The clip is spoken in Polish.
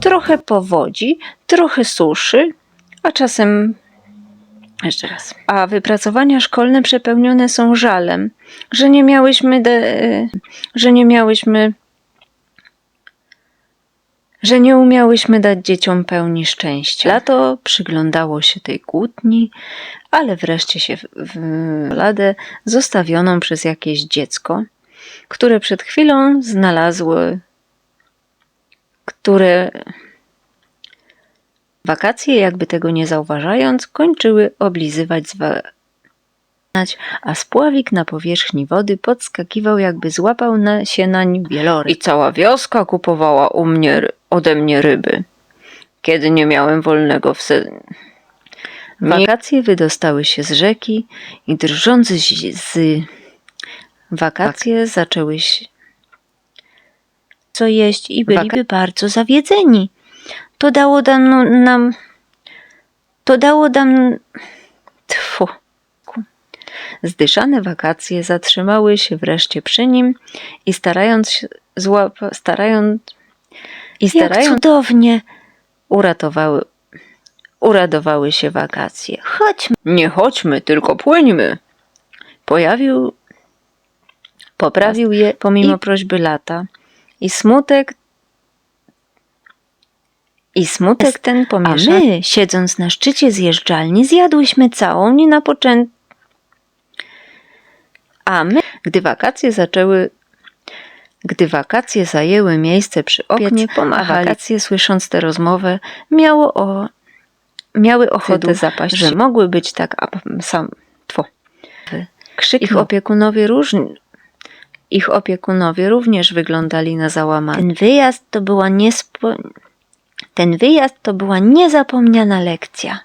trochę powodzi, trochę suszy, a czasem Jeszcze raz. a wypracowania szkolne przepełnione są żalem, że nie miałyśmy, de, że nie miałyśmy, że nie umiałyśmy dać dzieciom pełni szczęścia. Lato przyglądało się tej kłótni, ale wreszcie się w, w ladę zostawioną przez jakieś dziecko, które przed chwilą znalazły, które Wakacje, jakby tego nie zauważając, kończyły oblizywać zwa- a spławik na powierzchni wody podskakiwał, jakby złapał na, się nań wieloryb. I cała wioska kupowała u mnie, ode mnie ryby, kiedy nie miałem wolnego w se... Wakacje wydostały się z rzeki i drżąc z... z... Wakacje zaczęły się co jeść i byliby bardzo zawiedzeni. To dało dam, nam. To dało nam. Tfu. Zdyszane wakacje zatrzymały się wreszcie przy nim i starając się złapać, starając i starając cudownie uratowały uradowały się wakacje. Chodźmy. Nie chodźmy, tylko płyńmy. Pojawił poprawił je pomimo prośby lata i smutek i smutek ten pomieszał. A my, siedząc na szczycie zjeżdżalni, zjadłyśmy całą nienapoczętą. A my, gdy wakacje zaczęły, gdy wakacje zajęły miejsce przy oknie, pomachali. wakacje, słysząc tę rozmowę, miało o, miały ochotę zapaść, że mogły być tak a, sam. Tfu. Krzyknął. Ich opiekunowie różni, ich opiekunowie również wyglądali na załamane. Ten wyjazd to była niespo... Ten wyjazd to była niezapomniana lekcja.